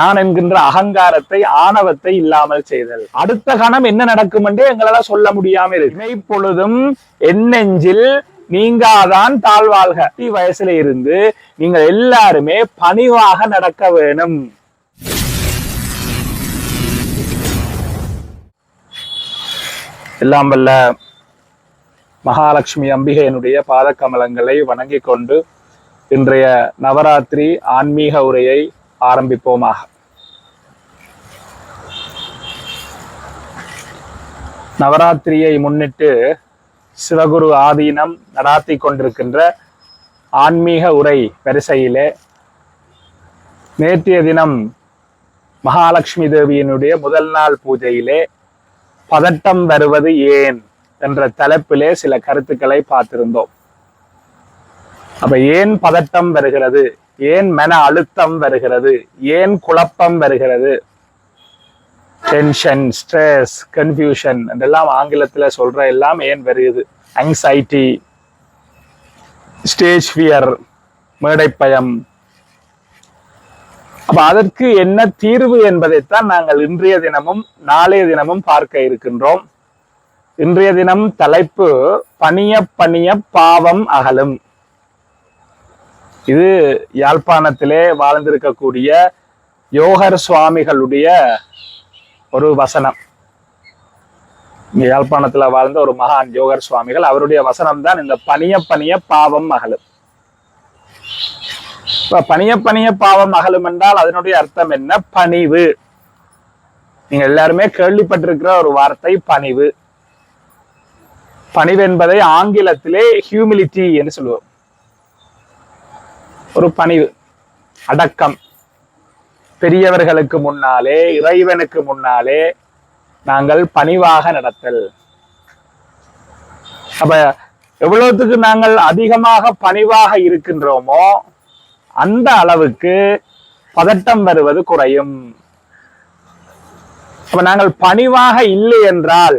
நான் என்கின்ற அகங்காரத்தை ஆணவத்தை இல்லாமல் செய்தல். அடுத்த கணம் என்ன நடக்கும் என்றே எங்களால சொல்ல முடியாம இருக்கு. இப்பொழுதும் என் நெஞ்சில் நீங்காதான் தாழ்வாழ்க வயசுல இருந்து நீங்கள் எல்லாருமே பணிவாக நடக்க வேணும். எல்லாம் வல்ல மகாலட்சுமி அம்பிகையினுடைய பாதக்கமலங்களை வணங்கிக் கொண்டு இன்றைய நவராத்திரி ஆன்மீக உரையை ஆரம்பிப்போமாக நவராத்திரியை முன்னிட்டு சிவகுரு ஆதீனம் நடாத்தி கொண்டிருக்கின்ற ஆன்மீக உரை வரிசையிலே நேற்றைய தினம் மகாலட்சுமி தேவியினுடைய முதல் நாள் பூஜையிலே பதட்டம் வருவது ஏன் என்ற தலைப்பிலே சில கருத்துக்களை பார்த்திருந்தோம் அப்ப ஏன் பதட்டம் வருகிறது ஏன் மன அழுத்தம் வருகிறது? ஏன் குழப்பம் வருகிறது? டென்ஷன் ஸ்ட்ரெஸ் கன்ஃபியூஷன் இதெல்லாம் ஆங்கிலத்தில் சொல்ற எல்லாம் ஏன் வருகிறது? Anxiety ஸ்டேஜ் ஃபியர் மேடைப்பயம். அப்ப அதற்கு என்ன தீர்வு என்பதைத்தான் நாங்கள் இன்றைய தினமும் நாளைய தினமும் பார்க்க இருக்கின்றோம். இன்றைய தினம் தலைப்பு பணிய பணிய பாவம் அகலும். இது யாழ்ப்பாணத்திலே வாழ்ந்திருக்கக்கூடிய யோகர் சுவாமிகளுடைய ஒரு வசனம். இங்க யாழ்ப்பாணத்துல வாழ்ந்த ஒரு மகான் யோகர் சுவாமிகள் அவருடைய வசனம் தான் இந்த பனிய பனிய பாவம் மகளும் இப்ப பனிய பாவம் அகலும் என்றால் அதனுடைய அர்த்தம் என்ன? பணிவு. நீங்க எல்லாருமே கேள்விப்பட்டிருக்கிற ஒரு வார்த்தை பணிவு. பணிவு என்பதை ஆங்கிலத்திலே ஹியூமிலிட்டி என்று சொல்லுவோம். ஒரு பணிவு அடக்கம். பெரியவர்களுக்கு முன்னாலே இறைவனுக்கு முன்னாலே நாங்கள் பணிவாக நடத்தல். அப்ப எவ்வளவுத்துக்கு நாங்கள் அதிகமாக பணிவாக இருக்கின்றோமோ அந்த அளவுக்கு பதட்டம் வருவது குறையும். அப்ப நாங்கள் பணிவாக இல்லை என்றால்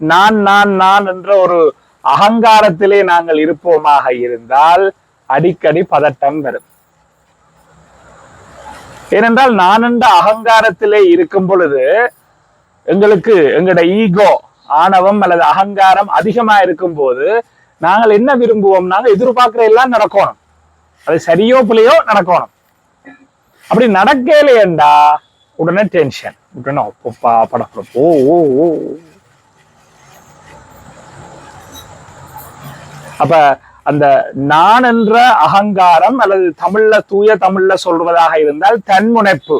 நான் நான் நான் என்ற ஒரு அகங்காரத்திலே நாங்கள் இருப்போமாக இருந்தால் அடிக்கடி பதட்டம் வரும். ஏனென்றால் நான் என்ற அகங்காரத்திலே இருக்கும் பொழுது எங்களுக்கு எங்களோட ஈகோ ஆணவம் அல்லது அகங்காரம் அதிகமா இருக்கும் போது நாங்கள் என்ன விரும்புவோம்? நாங்கள் எதிர்பார்க்கிற எல்லாம் நடக்கணும். அது சரியோ பிள்ளையோ நடக்கணும். அப்படி நடக்கலையேண்டா உடனே டென்ஷன் உடனே அப்பப்பா படப்பட ஓ ஓ ஓ. அப்ப அந்த நான் என்ற அகங்காரம் அல்லது தமிழ்ல தூய தமிழ்ல சொல்வதாக இருந்தால் தன்முனைப்பு.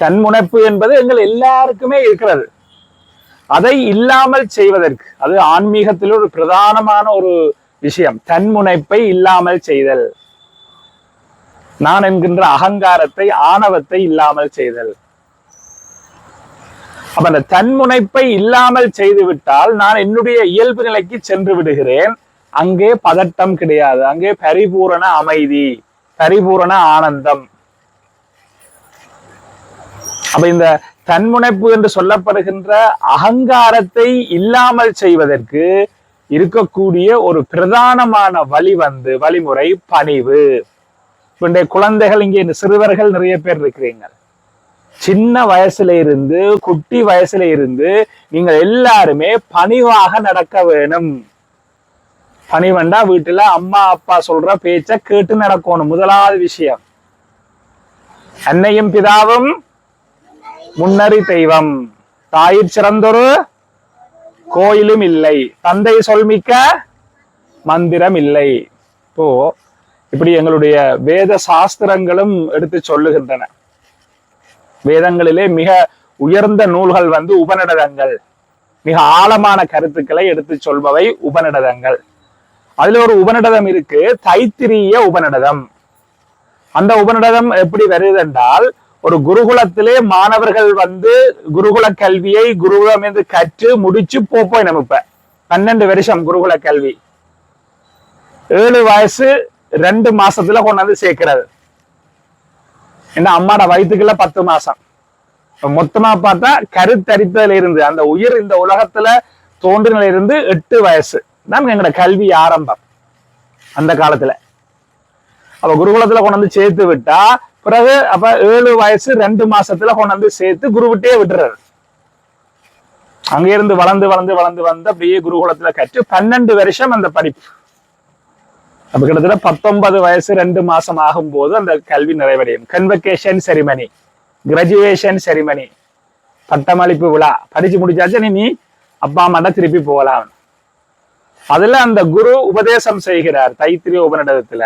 தன்முனைப்பு என்பது எங்கள் எல்லாருக்குமே இருக்கிறது. அதை இல்லாமல் செய்வதற்கு அது ஆன்மீகத்தில் ஒரு பிரதானமான ஒரு விஷயம். தன்முனைப்பை இல்லாமல் செய்தல். நான் என்கின்ற அகங்காரத்தை ஆணவத்தை இல்லாமல் செய்தல். அப்ப அந்த தன்முனைப்பை இல்லாமல் செய்து விட்டால் நான் என்னுடைய இயல்பு நிலைக்கு சென்று விடுகிறேன். அங்கே பதட்டம் கிடையாது. அங்கே பரிபூரண அமைதி பரிபூரண ஆனந்தம். அப்ப இந்த தன்முனைப்பு என்று சொல்லப்படுகின்ற அகங்காரத்தை இல்லாமல் செய்வதற்கு இருக்கக்கூடிய ஒரு பிரதானமான வழி வந்து வழிமுறை பணிவு. இன்றைய குழந்தைகள் இங்கே இந்த சிறுவர்கள் நிறைய பேர் இருக்கிறீங்க. சின்ன வயசுல இருந்து குட்டி வயசுல இருந்து நீங்கள் எல்லாருமே பணிவாக நடக்க வேணும். பணிவண்டா வீட்டுல அம்மா அப்பா சொல்ற பேச்ச கேட்டு நடக்கணும். முதலாவது விஷயம். அன்னையும் பிதாவும் முன்னறி தெய்வம். தாயிற் சிறந்தொரு கோயிலும் இல்லை. தந்தை சொல்மிக்க மந்திரம் இல்லை. இப்போ இப்படி எங்களுடைய வேத சாஸ்திரங்களும் எடுத்து சொல்லுகின்றன. வேதங்களிலே மிக உயர்ந்த நூல்கள் வந்து உபநிடதங்கள். மிக ஆழமான கருத்துக்களை எடுத்து சொல்பவை உபநிடதங்கள். அதுல ஒரு உபநிடதம் இருக்கு. தைத்திரிய உபநிடதம் அந்த உபநிடதம் எப்படி வருது என்றால் ஒரு குருகுலத்திலே மாணவர்கள் வந்து குருகுல கல்வியை குருகுலம் என்று கற்று முடிச்சு போப்போய் நம்ம இப்ப பன்னெண்டு வருஷம் குருகுல கல்வி. ஏழு வயசு ரெண்டு மாசத்துல கொண்டாந்து சேர்க்கிறது. என்ன அம்மாட வயிற்றுக்குள்ள பத்து மாசம். மொத்தமா பார்த்தா கருத்தரித்ததுல இருந்து அந்த உயிர் இந்த உலகத்துல தோன்றினில இருந்து எட்டு வயசு. தான் எங்களோட கல்வி ஆரம்பம் அந்த காலத்துல. அப்ப குருகுலத்துல கொண்டு வந்து சேர்த்து விட்டா பிறகு அப்ப ஏழு வயசு ரெண்டு மாசத்துல கொண்டாந்து சேர்த்து குருவிட்டே விட்டுறாரு. அங்க இருந்து வளர்ந்து வளர்ந்து வளர்ந்து வந்து அப்படியே குருகுலத்துல கற்று பன்னெண்டு வருஷம் அந்த படிப்பு. அப்ப கிட்டத்தட்ட பத்தொன்பது வயசு ரெண்டு மாசம் ஆகும்போது அந்த கல்வி நிறைவடையும். கன்வெகேஷன் செரிமனி கிராஜுவேஷன் செரிமனி பட்டமளிப்பு விழா. படிச்சு முடிச்சாச்சு நீ நீ அப்பா அம்மாட்ட திருப்பி போகலாம். அதுல அந்த குரு உபதேசம் செய்கிறார் தைத்திரிய உபநிடதத்துல.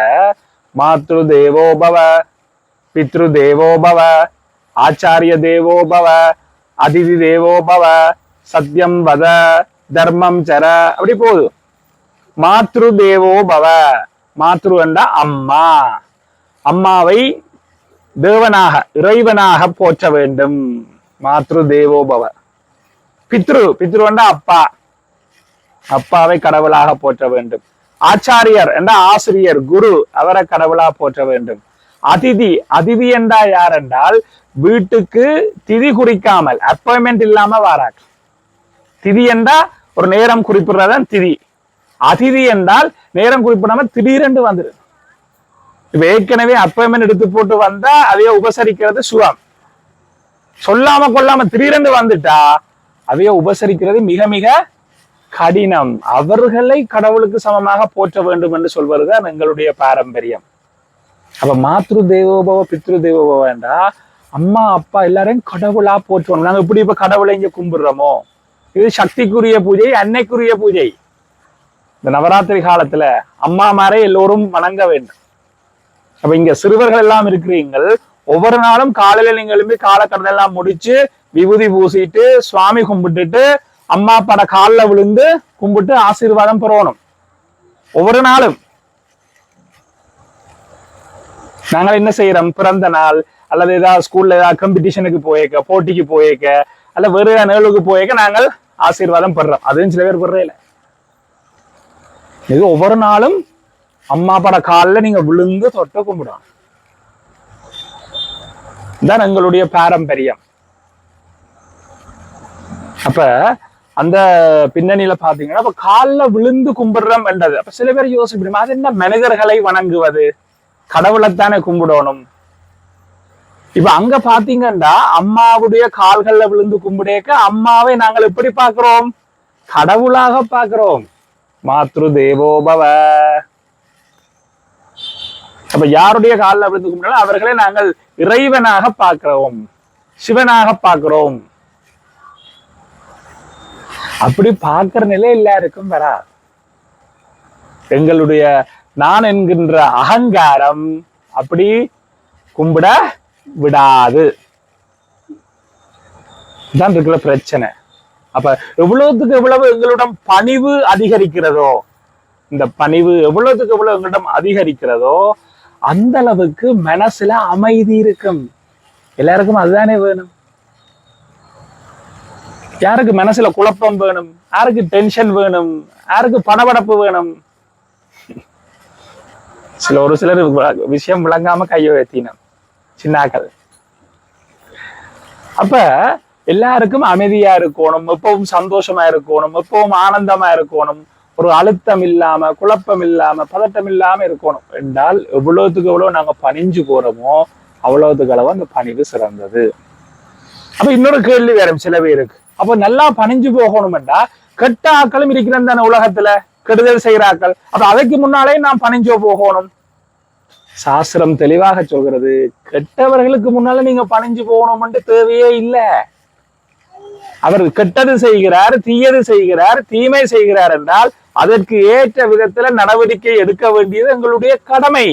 மாத்ரு தேவோபவ பித்ரு தேவோபவ ஆச்சாரிய தேவோபவ அதிதி தேவோபவ சத்யம் வத தர்மம் சர அப்படி போகுது. மாத்ரு தேவோபவ மாத்ரு என்றா அம்மா. அம்மாவை தேவனாக இறைவனாக போற்ற வேண்டும். மாத்ரு தேவோபவ பித்ரு பித்ரு அப்பா. அப்பாவை கடவுளாக போற்ற வேண்டும். ஆச்சாரியர் என்ற ஆசிரியர் குரு அவரை கடவுளாக போற்ற வேண்டும். அதிதி அதிதி என்றா யார் என்றால் வீட்டுக்கு திதி குறிக்காமல் அப்பாயின்மெண்ட் இல்லாம வாராங்க திதி என்றா ஒரு நேரம் குறிப்பிடுறதான் திதி. அதிதி என்றால் நேரம் குறிப்பிடாம திடீரென்று வந்துடும். இப்ப ஏற்கனவே அப்பாயின்மெண்ட் எடுத்து போட்டு வந்தா அதையே உபசரிக்கிறது சுகம். சொல்லாம கொள்ளாம திடீரென்று வந்துட்டா அதையே உபசரிக்கிறது மிக மிக கடினம். அவர்களை கடவுளுக்கு சமமாக போற்ற வேண்டும் என்று சொல்வதுதான் எங்களுடைய பாரம்பரியம். அப்ப மாத்ரு தேவோபவ பித்ரு தேவோபவன்றா அம்மா அப்பா எல்லாரையும் கடவுளா போற்றுவோம் நாங்க இப்படி இப்ப கடவுளை இங்க கும்பிடுறோமோ? இது சக்திக்குரிய பூஜை அன்னைக்குரிய பூஜை. இந்த நவராத்திரி காலத்துல அம்மா மாரே எல்லோரும் வணங்க வேண்டும். அப்ப இங்க சிறுவர்கள் எல்லாம் இருக்கிறீங்கள். ஒவ்வொரு நாளும் காலையில நீங்க எழும்பி காலக்கடன் எல்லாம் முடிச்சு விபூதி பூசிட்டு சுவாமி கும்பிட்டுட்டு அம்மா அப்பாட காலில் விழுந்து கும்பிட்டு ஆசீர்வாதம் பெறணும். ஒவ்வொரு நாளும். நாங்கள் என்ன செய்யறோம்? பிறந்த நாள் அல்லது ஏதாவது ஸ்கூல்ல ஏதாவது காம்படிஷனுக்கு போயிருக்க போட்டிக்கு போயிருக்க அல்ல வேறு நிகழ்வுக்கு போயிருக்க நாங்கள் ஆசீர்வாதம் பெறோம் அதுவும் சில பேர் பெறல இது ஒவ்வொரு நாளும் அம்மா பட காலில் நீங்க விழுந்து தொட்ட கும்பிடணும். தான் எங்களுடைய பாரம்பரியம். அப்ப அந்த பின்னணியில பாத்தீங்கன்னா அப்ப காலில் விழுந்து கும்பிடுறோம் என்றது. அப்ப சில பேர் யோசிப்பிடும் அது என்ன மனிதர்களை வணங்குவது? கடவுளைத்தானே கும்பிடணும். இப்ப அங்க பாத்தீங்கன்னா அம்மாவுடைய கால்கள்ல விழுந்து கும்பிடேக்க அம்மாவை நாங்கள் எப்படி பாக்குறோம் கடவுளாக பார்க்கிறோம். மாத்ரு தேவோபவ அப்ப யாருடைய காலில் விழுந்து கும்பிடாலும் அவர்களை நாங்கள் இறைவனாக பார்க்கிறோம். சிவனாக பார்க்கிறோம். அப்படி பார்க்கிற நிலை எல்லாருக்கும் வரா. எங்களுடைய நான் என்கின்ற அகங்காரம் அப்படி கும்பிட விடாது. தான் இருக்கிற பிரச்சனை. அப்ப எவ்வளவுக்கு எவ்வளவு எங்களிடம் பணிவு அதிகரிக்கிறதோ இந்த பணிவு எவ்வளவுக்கு எவ்வளவு எங்களிடம் அதிகரிக்கிறதோ அந்த அளவுக்கு மனசுல அமைதி இருக்கும். எல்லாருக்கும் அதுதானே வேணும். யாருக்கு மனசுல குழப்பம் வேணும்? யாருக்கு டென்ஷன் வேணும்? யாருக்கு படபடப்பு வேணும்? சில ஒரு சிலர் விள- விஷயம் விளங்காம கையை ஏத்தினோம் சின்னாக்கள். அப்ப எல்லாருக்கும் அமைதியா இருக்கணும் எப்பவும் சந்தோஷமா இருக்கணும் எப்பவும் ஆனந்தமா இருக்கணும். ஒரு அழுத்தம் இல்லாம குழப்பம் இல்லாம பதட்டம் இல்லாம இருக்கணும். என்றால் எவ்வளவுத்துக்கு எவ்வளவு நாங்க பணிஞ்சு போறோமோ அவ்வளவுத்துக்கு அளவு அந்த பணிவு சிறந்தது. அப்ப இன்னொரு கேள்வி வேற சில பேருக்கு. அப்ப நல்லா பணிஞ்சு போகணும்டா கெட்ட ஆக்களும் இருக்கிற தானே உலகத்துல. கெடுதல் செய்கிற ஆக்கள் அப்ப அதைக்கு முன்னாலே நாம் பணிஞ்சோ போகணும். சாஸ்திரம் தெளிவாக சொல்கிறது கெட்டவர்களுக்கு முன்னால நீங்க பணிஞ்சு போகணும்ன்ட்டு தேவையே இல்லை. அவர் கெட்டது செய்கிறார் தீயது செய்கிறார் தீமை செய்கிறார் என்றால் அதற்கு ஏற்ற விதத்துல நடவடிக்கை எடுக்க வேண்டியது எங்களுடைய கடமை.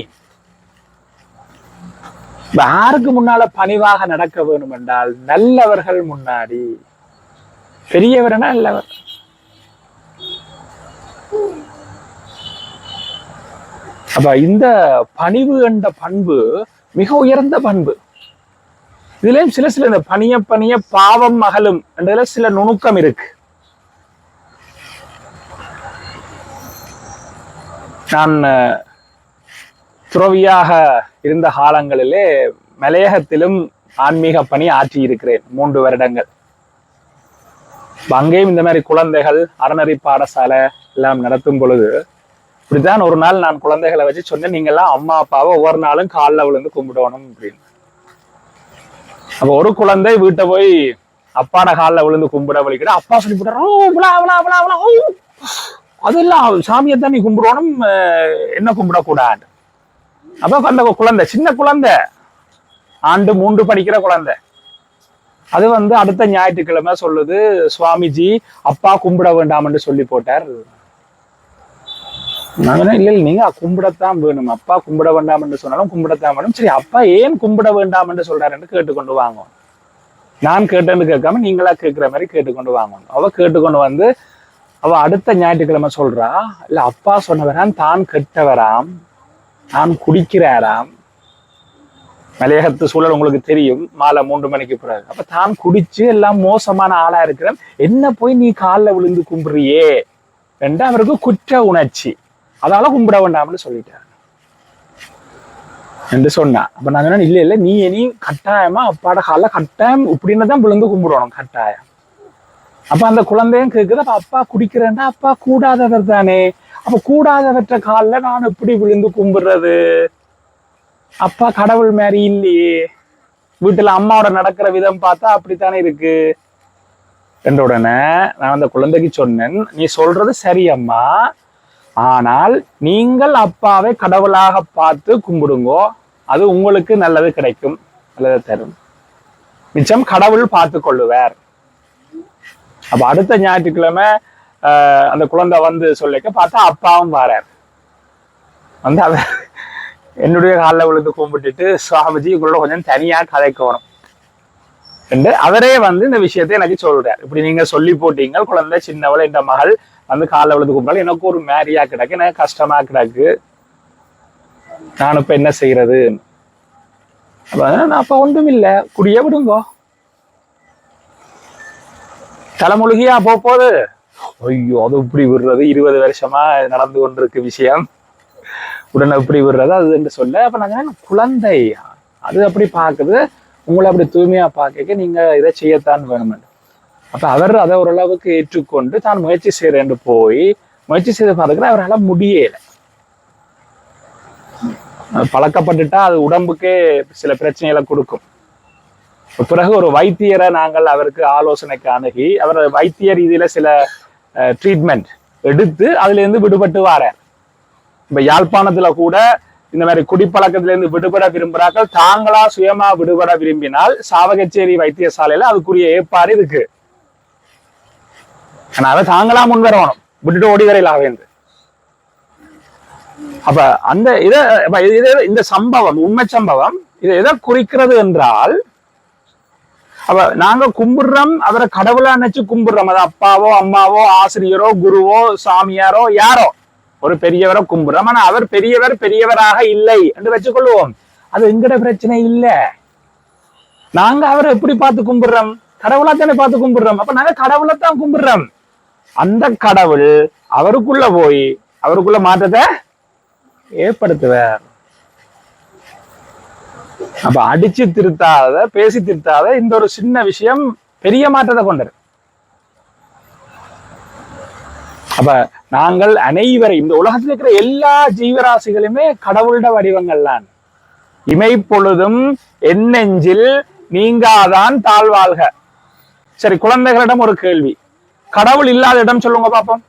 யாருக்கு முன்னால பணிவாக நடக்க வேண்டும் என்றால் நல்லவர்கள் முன்னாடி. பெரியவரனா இல்லவர் அப்ப இந்த பணிவு என்ற பண்பு மிக உயர்ந்த பண்பு. இதுலயும் சில சில இந்த பணிய பணிய பாவம் மகளும் என்றதுல சில நுணுக்கம் இருக்கு. நான் துறவியாக இருந்த காலங்களிலே மலையகத்திலும் ஆன்மீக பணி ஆற்றி இருக்கிறேன் மூன்று வருடங்கள். அங்கேயும் இந்த மாதிரி குழந்தைகள் அறநெறி பாடசாலை எல்லாம் நடத்தும் பொழுது இப்படிதான் ஒரு நாள் நான் குழந்தைகளை வச்சு சொன்னேன் நீங்க எல்லாம் அம்மா அப்பாவை ஒவ்வொரு நாளும் காலில் விழுந்து கும்பிடணும் அப்படின்னு. அப்ப ஒரு குழந்தை வீட்டை போய் அப்பாட காலில் விழுந்து கும்பிட வலிக்கிட அப்பா சொல்லி போட்டாரு "ஓ, விழா சாமியை தான் நீ கும்பிடணும் என்ன கும்பிடக்கூடாது? அப்ப அந்த குழந்தை சின்ன குழந்தை ஆண்டு மூன்று படிக்கிற குழந்தை. அது வந்து அடுத்த ஞாயிற்றுக்கிழமை சொல்லுது சுவாமிஜி அப்பா கும்பிட வேண்டாம்னு சொல்லி போட்டார். நான் இல்ல இல்ல நீங்க கும்பிடத்தான் வேணும். அப்பா கும்பிட வேண்டாம் என்று சொன்னாலும் கும்பிடத்தான் வேணும். சரி அப்பா ஏன் கும்பிட வேண்டாம் என்று சொல்றாருன்னு கேட்டுக்கொண்டு வாங்க. நான் கேட்டேன்னு கேட்காம நீங்களா கேட்கிற மாதிரி கேட்டுக்கொண்டு வாங்கணும் அவ கேட்டுக்கொண்டு வந்து அவ அடுத்த ஞாயிற்றுக்கிழமை சொல்றா இல்ல அப்பா சொன்னவரான் தான் கெட்டவராம் தான் குடிக்கிறாராம் மலையகத்து சூழல் உங்களுக்கு தெரியும். மாலை மூன்று மணிக்கு பிறகு. அப்ப தான் குடிச்சு எல்லாம் மோசமான ஆளா இருக்கிறேன் என்ன போய் நீ காலில் விழுந்து கும்பிடுறியே? என்று அவருக்கு குற்ற உணர்ச்சி. அதால கும்பிட வேண்டாம்னு சொல்லிட்டார். என்று சொன்னா. அப்ப நான் சொன்னேன் இல்ல இல்ல நீ இனி கட்டாயமா அப்பாட கால கட்டாயம் இப்படின்னு தான் விழுந்து கும்பிடணும் கட்டாயம். அப்ப அந்த குழந்தையும் கேக்குது அப்ப அப்பா குடிக்கிறேன்னா அப்பா கூடாதவர் தானே. அப்ப கூடாதவற்ற காலில் நான் எப்படி விழுந்து கும்பிடுறது? அப்பா கடவுள் மாதிரி இல்லையே. வீட்டுல அம்மாவோட நடக்கிற விதம் பார்த்தா அப்படித்தானே இருக்கு? என்ற உடனே நான் அந்த குழந்தைக்கு சொன்னேன் நீ சொல்றது சரி அம்மா. ஆனால் நீங்கள் அப்பாவை கடவுளாக பார்த்து கும்பிடுங்கோ. அது உங்களுக்கு நல்லது கிடைக்கும். நல்லது தரும். மிச்சம் கடவுள் பார்த்து கொள்ளுவார். அப்ப அடுத்த ஞாயிற்றுக்கிழமை ஆஹ், அந்த குழந்தை வந்து சொல்லிக்க பார்த்தா அப்பாவும் வாரார். வந்து அவர் என்னுடைய காலில் விழுந்து கும்பிட்டுட்டு சுவாமிஜி உங்களோட கொஞ்சம் தனியா கதைக்கணும். என்று அவரே வந்து இந்த விஷயத்தை எனக்கு சொல்றார். இப்படி நீங்க சொல்லி போட்டீங்க குழந்தை சின்னவள் என்ற மகள் வந்து காலில் விழுந்து கும்பிட்டாலும் எனக்கு ஒரு மேரியா கிடக்கு எனக்கு கஷ்டமா கிடக்கு. நான் இப்ப என்ன செய்யறது அப்ப நான் அப்ப ஒன்றும் இல்லை குடியே விடுங்கோ. தலைமுழுகியா போக போகுது? ஐயோ அது இப்படி விடுறது? இருபது வருஷமா நடந்து கொண்டிருக்கு விஷயம். உடனே இப்படி விடுறது அது என்று சொல்ல அப்ப நான் குழந்தை. அது அப்படி பார்க்குது. உங்களை அப்படி தூய்மையா பார்க்க நீங்க இதை செய்யத்தான் வேணும் அப்ப அவர் அதை ஓரளவுக்கு ஏற்றுக்கொண்டு தான் முயற்சி செய்கிறேன் போய் முயற்சி செய்து பார்த்துக்கிற அவரால் முடியலை. அது பழக்கப்பட்டுட்டா அது உடம்புக்கே சில பிரச்சனைகளை கொடுக்கும். பிறகு ஒரு வைத்தியரை நாங்கள் அவருக்கு ஆலோசனைக்கு அணுகி அவர் வைத்திய ரீதியில சில ட்ரீட்மெண்ட் எடுத்து அதுல இருந்து விடுபட்டு வாரார் இப்ப யாழ்ப்பாணத்துல கூட இந்த மாதிரி குடிப்பழக்கத்துல இருந்து விடுபட விரும்புறார்கள். தாங்களா சுயமா விடுபட விரும்பினால் சாவகச்சேரி வைத்தியசாலையில அதுக்குரிய ஏற்பாடு இருக்கு. அதனால தாங்களா முன்வரணும். விட்டுட்டு ஓடி வரையில் ஆவேந்து அப்ப அந்த இத இந்த சம்பவம் உண்மை சம்பவம் இது எதை குறிக்கிறது என்றால் அப்ப நாங்க கும்பிடுறோம் அவரை கடவுளா நினைச்சு கும்பிடுறோம். அது அப்பாவோ அம்மாவோ ஆசிரியரோ குருவோ சாமியாரோ யாரோ. ஒரு பெரியவரை கும்பிடுறோம் ஆனா அவர் பெரியவர் பெரியவராக இல்லை என்று வச்சுக்கொள்வோம். அது எங்கட பிரச்சனை? இல்ல. நாங்க அவரை எப்படி பார்த்து கும்பிடுறோம் கடவுளா தானே பார்த்து கும்பிடுறோம் அப்ப நாங்க கடவுளை தான் கும்பிடுறோம் அந்த கடவுள் அவருக்குள்ள போய் அவருக்குள்ள மாற்றத்தை ஏற்படுத்துவார். அப்ப அடிச்சு திருத்தாத பேசி திருத்தாத இந்த ஒரு சின்ன விஷயம் பெரிய மாற்றத்தை கொண்டது. அப்ப நாங்கள் அனைவரையும் இந்த உலகத்தில் இருக்கிற எல்லா ஜீவராசிகளுமே கடவுளோட வடிவங்கள்தான். இமைப்பொழுதும் என்னெஞ்சில் நீங்காதான் தாழ்வாழ்க சரி குழந்தைகளிடம் ஒரு கேள்வி. கடவுள் இல்லாத இடம் சொல்லுங்க பாப்போம்.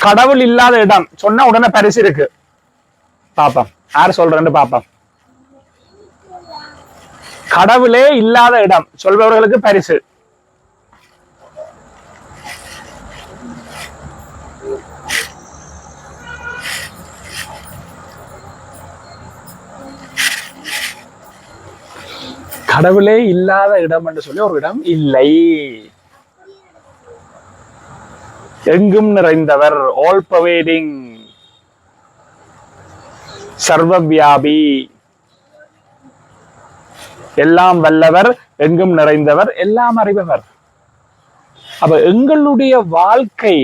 கடவுள் இல்லாத இடம் சொன்னா உடனே பரிசு இருக்கு. பாப்போம். யார் சொல்றேன்னு பாப்போம். கடவுளே இல்லாத இடம் சொல்பவர்களுக்கு பரிசு. கடவுளே இல்லாத இடம் என்று சொல்லி ஒரு இடம் இல்லை. எங்கும் நிறைந்தவர் ஆல் பவேடிங் சர்வவியாபி. எல்லாம் வல்லவர் எங்கும் நிறைந்தவர் எல்லாம் அறிபவர். அப்ப எங்களுடைய வாழ்க்கை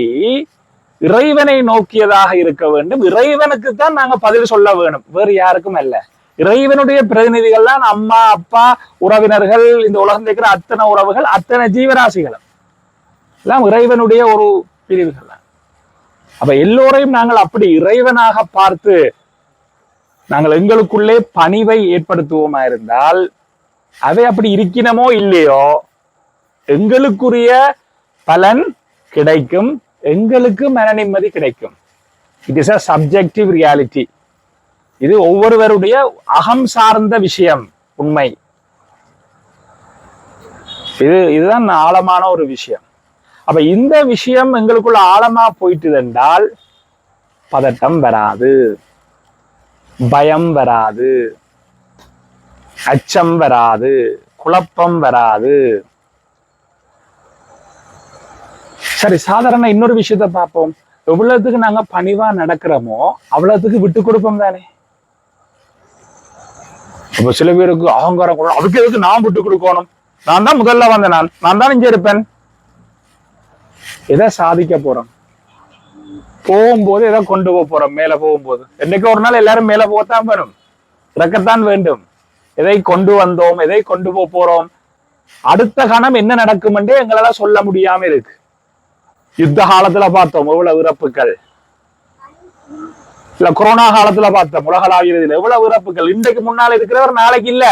இறைவனை நோக்கியதாக இருக்க வேண்டும். இறைவனுக்கு தான் நாங்க பதில் சொல்ல வேணும். வேறு யாருக்கும் அல்ல. இறைவனுடைய பிரதிநிதிகள் தான் அம்மா அப்பா உறவினர்கள் இந்த உலகம் இருக்கிற அத்தனை உறவுகள் அத்தனை ஜீவராசிகளும். எல்லாம் இறைவனுடைய ஒரு பிரிவுகள் தான் அப்ப எல்லோரையும் நாங்கள் அப்படி இறைவனாக பார்த்து நாங்கள் எங்களுக்குள்ளே பணிவை ஏற்படுத்துவோமா இருந்தால் அவை அப்படி இருக்கினமோ இல்லையோ எங்களுக்குரிய பலன் கிடைக்கும் எங்களுக்கு மன நிம்மதி கிடைக்கும். It is a subjective reality இது ஒவ்வொருவருடைய அகம் சார்ந்த விஷயம் உண்மை. இது இதுதான் ஆழமான ஒரு விஷயம். அப்ப இந்த விஷயம் எங்களுக்குள்ள ஆழமா போயிட்டு என்றால் பதட்டம் வராது பயம் வராது அச்சம் வராது குழப்பம் வராது. சரி சாதாரண இன்னொரு விஷயத்த பார்ப்போம். எவ்வளவுக்கு நாங்க பணிவா நடக்கிறோமோ அவ்வளவுக்கு விட்டு கொடுப்போம் தானே. இப்ப சில பேருக்கு அகங்காரம் கூட அதுக்கு எதுக்கு நான் விட்டு கொடுக்கணும்? நான் தான் முதல்ல வந்த நான். நான் தான் இங்கே இருப்பேன். எதை சாதிக்க போறோம்? போகும்போது எதை கொண்டு போக போறோம்? மேல போகும்போது. என்னைக்கு ஒரு நாள் எல்லாரும் மேல போகத்தான் வரும். இறக்கத்தான் வேண்டும். எதை கொண்டு வந்தோம்? எதை கொண்டு போக போறோம்? அடுத்த கணம் என்ன நடக்கும் என்றே எங்களால சொல்ல முடியாம இருக்கு. யுத்த காலத்துல பார்த்தோம் எவ்வளவு இறப்புகள். இல்ல கொரோனா காலத்துல பார்த்தோம் உலகளாவியதில் எவ்வளவு இறப்புகள்? இன்றைக்கு முன்னால் இருக்கிறவர் நாளைக்கு இல்ல.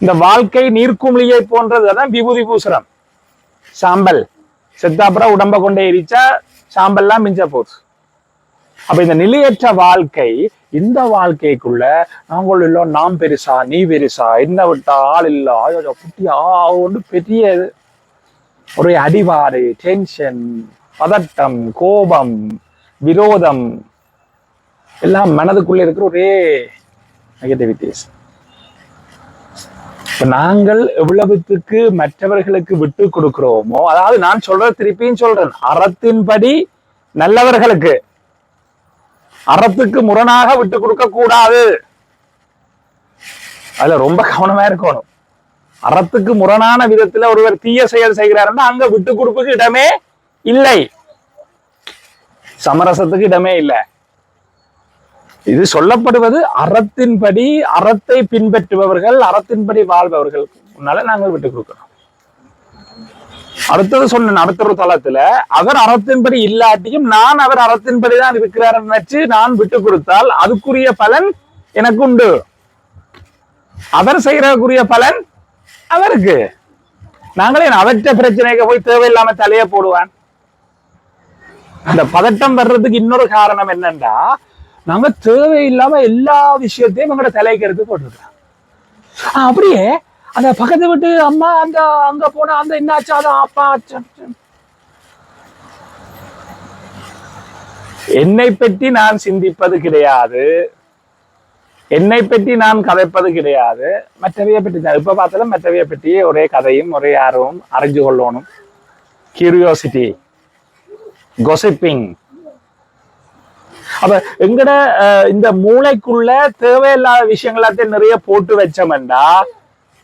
இந்த வாழ்க்கை நீர்க்குமிழியை போன்றது அதான் விபூதி பூசுரம் சாம்பல். செத்தாப்புறம் உடம்ப கொண்டே எரிச்சா சாம்பல்லாம் மிஞ்ச போச்சு அப்ப இந்த நிலையற்ற வாழ்க்கை இந்த வாழ்க்கைக்குள்ள நாங்கள் இல்லை நாம் பெருசா நீ பெருசா என்ன விட்டா ஆள் இல்ல ஆயோ குட்டி ஒன்று பெரிய ஒரே அடிவாறு டென்ஷன் பதட்டம் கோபம் விரோதம். எல்லாம் மனதுக்குள்ள இருக்கிற ஒரே நெகட்டிவிட்டிஸ் இப்ப நாங்கள் எவ்வளவுத்துக்கு மற்றவர்களுக்கு விட்டு கொடுக்கிறோமோ அதாவது நான் சொல்ற திருப்பியும் சொல்றேன் அறத்தின்படி நல்லவர்களுக்கு. அறத்துக்கு முரணாக விட்டு கொடுக்க கூடாது. அதுல ரொம்ப கவனமா இருக்கணும். அறத்துக்கு முரணான விதத்துல ஒருவர் தீய செயல் செய்கிறாருன்னா அங்க விட்டு கொடுப்புக்கு இடமே இல்லை. சமரசத்துக்கு இடமே இல்லை. இது சொல்லப்படுவது அறத்தின்படி அறத்தை பின்பற்றுபவர்கள் அறத்தின்படி வாழ்பவர்கள். முன்னால நாங்கள் விட்டு கொடுக்கிறோம் அடுத்தது சொன்ன அடுத்த ஒரு தளத்துல அவர் அறத்தின்படி இல்லாட்டியும் நான் அவர் அறத்தின்படி தான் இருக்கிறார் நினைச்சு நான் விட்டு கொடுத்தால் அதுக்குரிய பலன் எனக்கு உண்டு அவர் செய்யறதுக்குரிய பலன் அவருக்கு. நாங்களே அவற்ற பிரச்சனைக்கு போய் தேவையில்லாம தலையை போடுவான். இந்த பதட்டம் வர்றதுக்கு இன்னொரு காரணம் என்னன்னா நாங்க தேவையில்லாம எல்லா விஷயத்தையும் எங்களோட தலைக்கு எடுத்து போட்டுருக்கோம் அப்படியே அந்த பக்கத்து வீட்டு அம்மா அந்த அங்க போனா அந்த என்னாச்சாதான் அப்பா என்னை பற்றி நான் சிந்திப்பது கிடையாது. என்னை பற்றி நான் கதைப்பது கிடையாது. மற்றவையை பற்றி தான். இப்ப பார்த்தாலும் மற்றவையை பற்றியே ஒரே கதையும் ஒரே ஆர்வம் அறிஞ்சு கொள்ளணும். கியூரியோசிட்டி கொசிப்பிங் அப்ப எங்கட இந்த மூளைக்குள்ள தேவையில்லாத விஷயங்களாத்தையும் நிறைய போட்டு வச்சோம்டா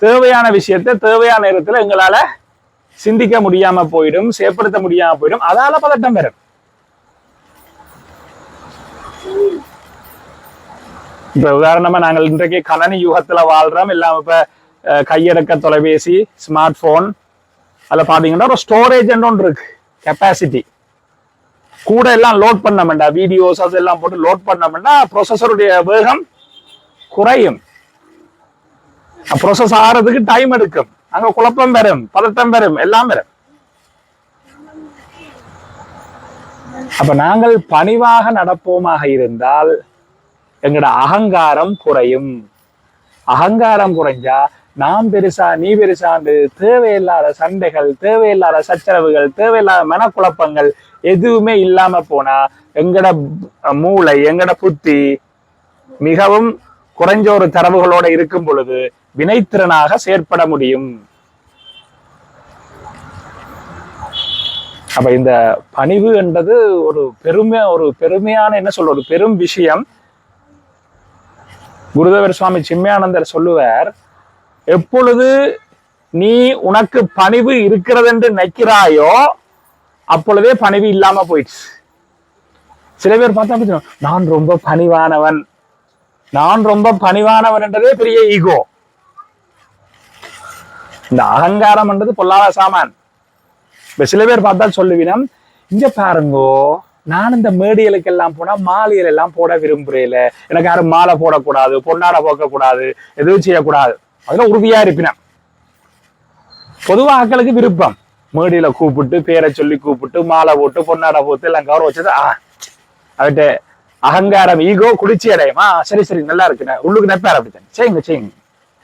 தேவையான விஷயத்தை தேவையான நேரத்துல எங்களால சிந்திக்க முடியாம போயிடும் செயற்படுத்த முடியாம போயிடும். அதால பதட்டம் வரும். இப்ப உதாரணமா நாங்கள் இன்றைக்கு கணனி யுகத்துல வாழ்றோம். இல்லாம இப்ப அஹ், கையடக்க தொலைபேசி ஸ்மார்ட் போன் அதுல பாத்தீங்கன்னா ஒரு ஸ்டோரேஜ் ஒன்று இருக்கு. கெப்பாசிட்டி கூட எல்லாம் லோட் பண்ண வேண்டாம் வீடியோஸ் அதெல்லாம் போட்டு லோட் பண்ண வேண்டாம் ப்ரொசஸருடைய வேகம் குறையும். ப்ரொசஸ் ஆகிறதுக்கு டைம் எடுக்கும். அங்க குழப்பம் வரும் பதட்டம் வரும் எல்லாம் வரும். அப்ப நாங்கள் பணிவாக நடப்போமாக இருந்தால் எங்களோட அகங்காரம் குறையும். அகங்காரம் குறைஞ்சா நாம் பெருசா நீ பெருசாண்டு தேவையில்லாத சண்டைகள் தேவையில்லாத சச்சரவுகள் தேவையில்லாத மனக்குழப்பங்கள் எதுவுமே இல்லாம போனா எங்கட மூளை எங்கட புத்தி மிகவும் குறைஞ்ச ஒரு தரவுகளோட இருக்கும் பொழுது வினைத்திறனாக செயற்பட முடியும். அப்ப இந்த பணிவு என்றது ஒரு பெருமை ஒரு பெருமையான என்ன சொல்ற ஒரு பெரும் விஷயம். குருதேவர் சுவாமி சின்மயானந்தர் சொல்லுவார் எப்பொழுது நீ உனக்கு பணிவு இருக்கிறது என்று நினைக்கிறாயோ அப்பொழுதே பணிவு இல்லாம போயிடுச்சு. சில பேர் பார்த்தா நான் ரொம்ப பணிவானவன். நான் ரொம்ப பணிவானவன் என்றதே பெரிய ஈகோ. இந்த அகங்காரம் என்றது பொல்லாத சாமான். இப்ப சில பேர் பார்த்தா சொல்லுவினம் இங்க பாருங்கோ நான் இந்த மேடைகளுக்கு எல்லாம் போனா மாலையில எல்லாம் போட விரும்புறேல. எனக்கு யாரும் மாலை போடக்கூடாது பொன்னாட போக்கக்கூடாது எதுவும் செய்யக்கூடாது. அதுல உறுதியா இருப்பினேன் பொதுவா ஆட்களுக்கு விருப்பம். மேடியில கூப்பிட்டு பேரை சொல்லி கூப்பிட்டு மாலை போட்டு பொன்னாடை போட்டு எல்லாம் கௌரவ வச்சது. ஆ அவட்ட அகங்காரம் ஈகோ குடிச்சி அடையுமா? சரி சரி நல்லா இருக்குண்ணே. உள்ளுக்கு நெப்பார் அப்படித்தான். செய்யுங்க செய்யுங்க.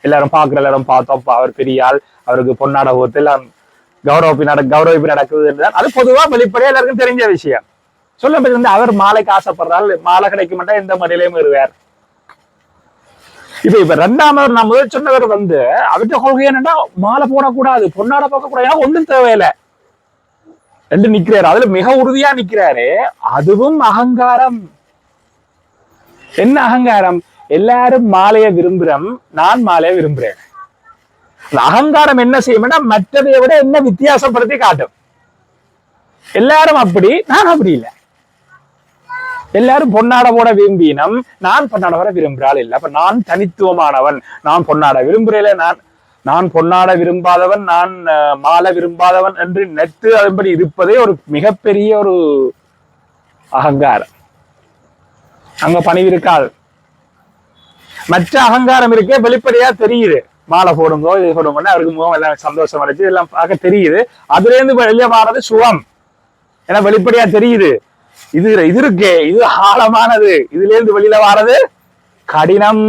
எல்லாரும் பாக்குற எல்லாரும் பார்த்தோம். அவர் பெரிய ஆள். அவருக்கு பொன்னாடை போட்டு எல்லாம் கௌரவப்பி நட கௌரவிப்பு நடக்குது அது பொதுவா வெளிப்படையா எல்லாருக்கும் தெரிஞ்ச விஷயம். சொல்ல வந்து அவர் மாலைக்கு ஆசைப்படுறாள் மாலை கிடைக்க மாட்டா எந்த மடியிலையும் வருவார். இப்ப இப்ப ரெண்டாமவர் நான் முதல் சொன்னவர் வந்து அவர்கிட்ட கொள்கை என்னன்னா மாலை போடக்கூடாது பொன்னாட பார்க்க கூடாது ஒன்றும் தேவையில்லை. என்று நிக்கிறாரு. அதுல மிக உறுதியா நிக்கிறாரு. அதுவும் அகங்காரம். என்ன அகங்காரம்? எல்லாரும் மாலைய விரும்புறோம். நான் மாலையை விரும்புறேன். அகங்காரம் என்ன செய்யும்னா மற்றதை விட என்ன வித்தியாசப்படுத்தி காட்டும். எல்லாரும் அப்படி நான் அப்படி இல்லை. எல்லாரும் பொன்னாட போட விரும்பினம். நான் பொன்னாட வர விரும்புகிறாள் இல்லை. அப்ப நான் தனித்துவமானவன். நான் பொன்னாட விரும்புறேல நான் நான் பொன்னாட விரும்பாதவன் நான் மால விரும்பாதவன் என்று நெத்து அதன்படி இருப்பதே ஒரு மிகப்பெரிய ஒரு அகங்காரம். அங்க பணிவிருக்காள். மற்ற அகங்காரம் இருக்கே வெளிப்படையா தெரியுது. மாலை போடுங்கோ இது போடுங்கன்னா அவருக்கு முகம் எல்லாம் சந்தோஷம் அடைச்சு எல்லாம் பார்க்க தெரியுது. அதுல இருந்து வெளியே மாறது சுகம். ஏன்னா வெளிப்படையா தெரியுது. இது இது இருக்கே இது ஆழமானது. இதுல இருந்து வெளியில வாரது கடினம்.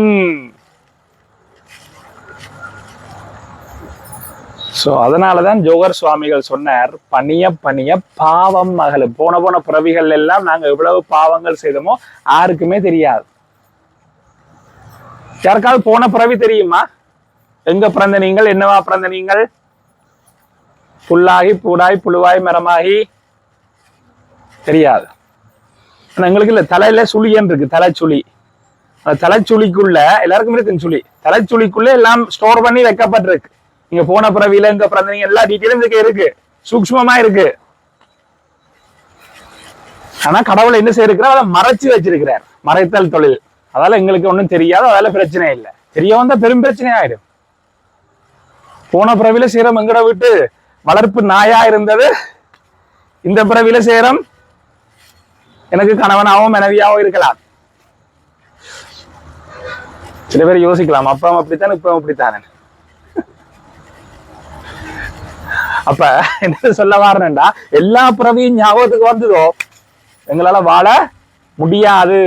சோ அதனாலதான் ஜோகர் சுவாமிகள் சொன்னார் பணிய பணிய பாவம் மகளு. போன போன பிறவிகள் எல்லாம் நாங்க எவ்வளவு பாவங்கள் செய்தோமோ யாருக்குமே தெரியாது. யாருக்காவது போன பிறவி தெரியுமா? எங்க பிறந்த நீங்கள்? என்னவா பிறந்த நீங்கள்? புல்லாகி பூடாய் புழுவாய் மரமாகி தெரியாது. எங்களுக்கு இல்ல. தலையில சுழியன் இருக்கு. தலைச்சுழி. அந்த தலைச்சுழிக்குள்ள எல்லாருக்குமே இருக்கு சுழி. தலைச்சுழிக்குள்ள எல்லாம் ஸ்டோர் பண்ணி வைக்கப்பட்டிருக்கு. நீங்க போன பிறவியில இந்த பிறந்தீங்க எல்லா டீட்டெயிலும் இதுக்கு இருக்கு. சூக்ஷ்மமா இருக்கு. ஆனா கடவுளை என்ன செய்யிருக்கிறார் அதை மறைச்சு வச்சிருக்கிறார். மறைத்தல் தொழில். அதால எங்களுக்கு ஒண்ணும் தெரியாது. அதால பிரச்சனை இல்லை. தெரிய வந்தா பெரும் பிரச்சனை ஆயிடும். போன பிறவில சீரம் எங்கட விட்டு வளர்ப்பு நாயா இருந்தது. இந்த பிறவில சேரம் எனக்கு கணவனாகவும் மனைவியாகவும் இருக்கலாம். சில பேர் யோசிக்கலாம் அப்பவும் அப்படித்தான் இப்பவும் அப்படித்தானே அப்ப என்ன சொல்ல வரணும்டா எல்லா பிறவியும் ஞாபகத்துக்கு வந்ததோ? எங்களால வாழ முடியாது.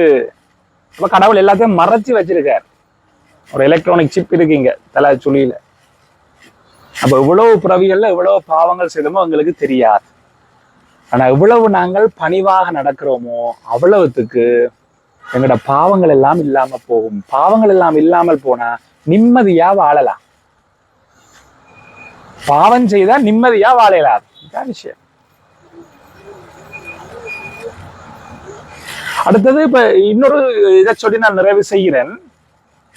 அப்ப கடவுள் எல்லாத்தையும் மறைச்சு வச்சிருக்கார். ஒரு எலக்ட்ரானிக் சிப் இருக்கீங்க தலை சுழியில அப்ப இவ்வளவு பிறவிகள்ல இவ்வளவு பாவங்கள் செய்தமோ எங்களுக்கு தெரியாது. ஆனா இவ்வளவு நாங்கள் பணிவாக நடக்கிறோமோ அவ்வளவுத்துக்கு எங்களோட பாவங்கள் எல்லாம் இல்லாம போகும். பாவங்கள் எல்லாம் இல்லாமல் போனா நிம்மதியா வாழலாம். பாவம் செய்தா நிம்மதியா வாழலாம். இதான் விஷயம். அடுத்தது இப்ப இன்னொரு இதை சொல்லி நான் நிறைவு செய்கிறேன்.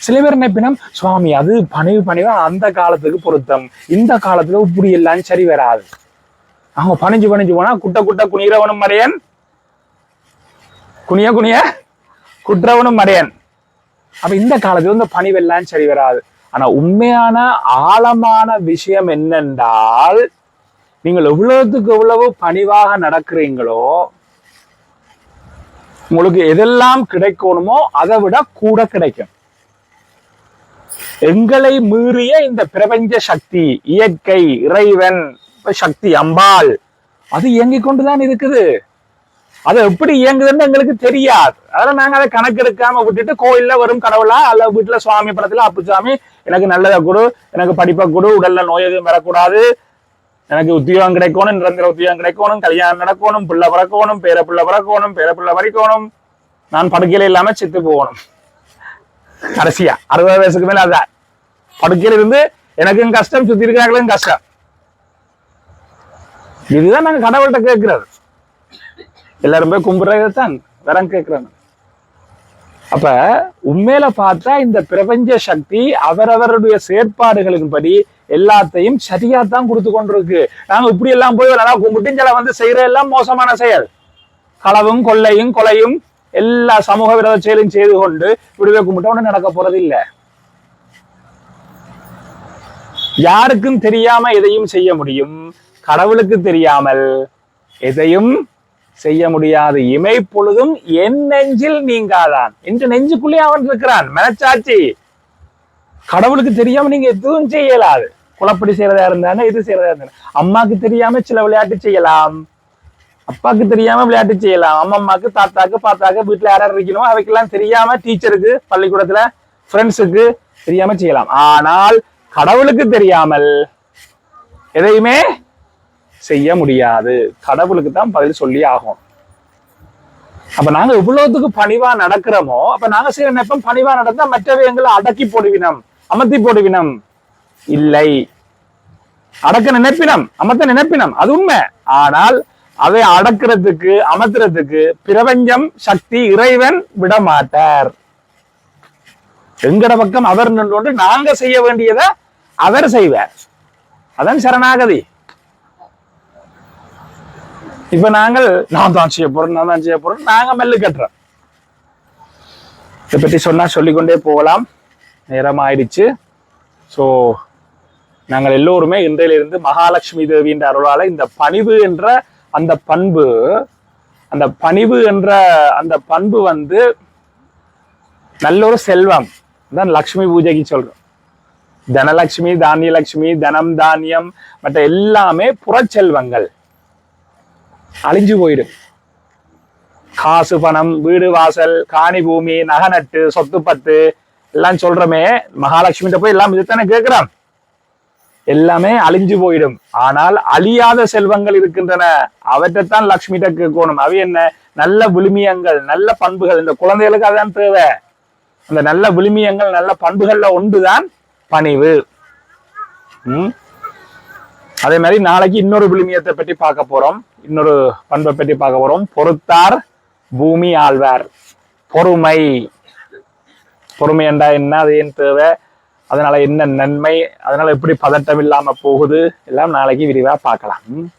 சில பேர் நினைப்பினம் சுவாமி அது பணிவு பணிவா? அந்த காலத்துக்கு பொருத்தம். இந்த காலத்துல இப்படி எல்லாம் சரி வராது. அவங்க பணிஞ்சு பணிஞ்சு போனா குட்ட குட்ட குனிகிறவனும் மறையன் குனிய குனிய குற்றவனும் மறையன் அப்ப இந்த காலத்துல இந்த பணிவெல்லாம் சரி வராது. ஆனா உண்மையான ஆழமான விஷயம் என்னென்றால் நீங்கள் எவ்வளவுக்கு எவ்வளவு பணிவாக நடக்கிறீங்களோ உங்களுக்கு எதெல்லாம் கிடைக்கணுமோ அதை விட கூட கிடைக்கும். எங்களை மீறிய இந்த பிரபஞ்ச சக்தி இயற்கை இறைவன் சக்தி அம்பாள். அது இயங்கிக் கொண்டுதான் இருக்குது. அது எப்படி இயங்குதுன்னு எங்களுக்கு தெரியாது. அதனால நாங்க அதை கணக்கெடுக்காம விட்டுட்டு கோயில்ல வரும் கடவுளா அல்ல வீட்டுல சுவாமி படத்துல அப்பு சாமி எனக்கு நல்லதை கொடு எனக்கு படிப்பை கொடு உடல்ல நோய் எதுவும் வரக்கூடாது. எனக்கு உத்தியோகம் கிடைக்கணும் நிரந்தர உத்தியோகம் கிடைக்கணும் கல்யாணம் நடக்கணும் பிள்ளை பிறக்கணும் பேர பிள்ளை பிறக்கணும் பேர பிள்ளை வரைக்கணும் நான் படுக்கையில இல்லாம செத்து போகணும். கடைசியா அறுபது வயசுக்கு மேல அதான். படுக்கையில இருந்து எனக்கும் கஷ்டம் சுத்தி இருக்கிறாங்களும் கஷ்டம். இதுதான் நாங்க கடவுள்கிட்ட கேட்கிறது. எல்லாரும் போய் கும்பிடுறதுதான் வரம் கேட்கிறாங்க. அப்ப உண்மையில பார்த்தா இந்த பிரபஞ்ச சக்தி அவரவருடைய செயற்பாடுகளின்படி எல்லாத்தையும் சரியா தான் கொடுத்து கொண்டிருக்கு. நாங்க இப்படி எல்லாம் போய் நல்லா கும்பிட்டு சில வந்து செய்யற எல்லாம் மோசமான செயல். களவும் கொள்ளையும் கொலையும் எல்லா சமூக விரோத செயலும் செய்து கொண்டு இப்படிவே கும்பிட்ட ஒண்ணு நடக்க போறது இல்ல. யாருக்கும் தெரியாம எதையும் செய்ய முடியும். கடவுளுக்கு தெரியாமல் எதையும் செய்ய முடியாது இமை பொழுதும் என் நெஞ்சில் நீங்காதான். என்று நெஞ்சுக்குள்ளே அவன் இருக்கிறான். மனச்சாட்சி. கடவுளுக்கு தெரியாம நீங்க எதுவும் செய்யலாது. குழப்படி செய்யறதா இருந்தானே இது செய்யறதா இருந்தானே. அம்மாக்கு தெரியாம சில விளையாட்டு செய்யலாம். அப்பாக்கு தெரியாம விளையாட்டு செய்யலாம். அம்மம்மாக்கு தாத்தாக்கு பாத்தாக்கு வீட்டுல யாராவது இருக்கணும் அவைக்கெல்லாம் தெரியாம டீச்சருக்கு பள்ளிக்கூடத்துல ஃப்ரெண்ட்ஸுக்கு தெரியாம செய்யலாம். ஆனால் கடவுளுக்கு தெரியாமல் எதையுமே செய்ய முடியாது. கடவுளுக்கு தான் பதில் சொல்லி ஆகும். அப்ப நாங்க இவ்வளவுத்துக்கு பணிவா நடக்கிறோமோ அப்ப நாங்க செய்யற நெப்பம் பணிவா நடந்தா மற்றவை எங்களை அடக்கி போடுவினம் அமர்த்தி போடுவினம். இல்லை. அடக்க நினைப்பினம் அமர்த்த நினைப்பினம். அது உண்மை. ஆனால் அதை அடக்கிறதுக்கு அமர்த்துறதுக்கு பிரபஞ்சம் சக்தி இறைவன் விட மாட்டார் எங்கட பக்கம் அவர் நின்று நாங்க செய்ய வேண்டியதை அவர் செய்வார். அதான் சரணாகதி. இப்ப நாங்கள் நான் தான் செய்ய போறோம் நான் தான் செய்ய போறோம் நாங்க மெல்லு கட்டுறோம். இதை பற்றி சொன்னா சொல்லிக்கொண்டே போகலாம். நேரம் ஆயிடுச்சு ஸோ நாங்கள் எல்லோருமே இன்றையிலிருந்து மகாலட்சுமி தேவியின் அருளால இந்த பணிவு என்ற அந்த பண்பு அந்த பணிவு என்ற அந்த பண்பு வந்து நல்ல ஒரு செல்வம். தான் லக்ஷ்மி பூஜைக்கு சொல்றோம். தனலட்சுமி தானியலட்சுமி தனம் தானியம் மற்ற எல்லாமே புறச்செல்வங்கள். அழிஞ்சு போயிடும் காசு பணம் வீடு வாசல் காணி பூமி நகநட்டு சொத்து பத்து எல்லாம் சொல்றமே மகாலட்சுமி போய் எல்லாம் இதுதானே கேட்கிறான். எல்லாமே அழிஞ்சு போயிடும். ஆனால் அழியாத செல்வங்கள் இருக்கின்றன. அவற்றைத்தான் லக்ஷ்மிகிட்ட கேட்கணும். அவை என்ன? நல்ல விழுமியங்கள் நல்ல பண்புகள். இந்த குழந்தைகளுக்கு அதான் தேவை. அந்த நல்ல விழுமியங்கள் நல்ல பண்புகள்ல ஒன்றுதான் பணிவு. உம் அதே மாதிரி நாளைக்கு இன்னொரு விழுமியத்தை பற்றி பார்க்க போறோம். இன்னொரு பண்பை பற்றி பார்க்க போறோம். பொறுத்தார் பூமி ஆழ்வார். பொறுமை. பொறுமை என்றா என்ன? அது ஏன் தேவை? அதனால என்ன நன்மை? அதனால எப்படி பதட்டம் இல்லாம போகுது? எல்லாம் நாளைக்கு விரிவா பார்க்கலாம். ம்.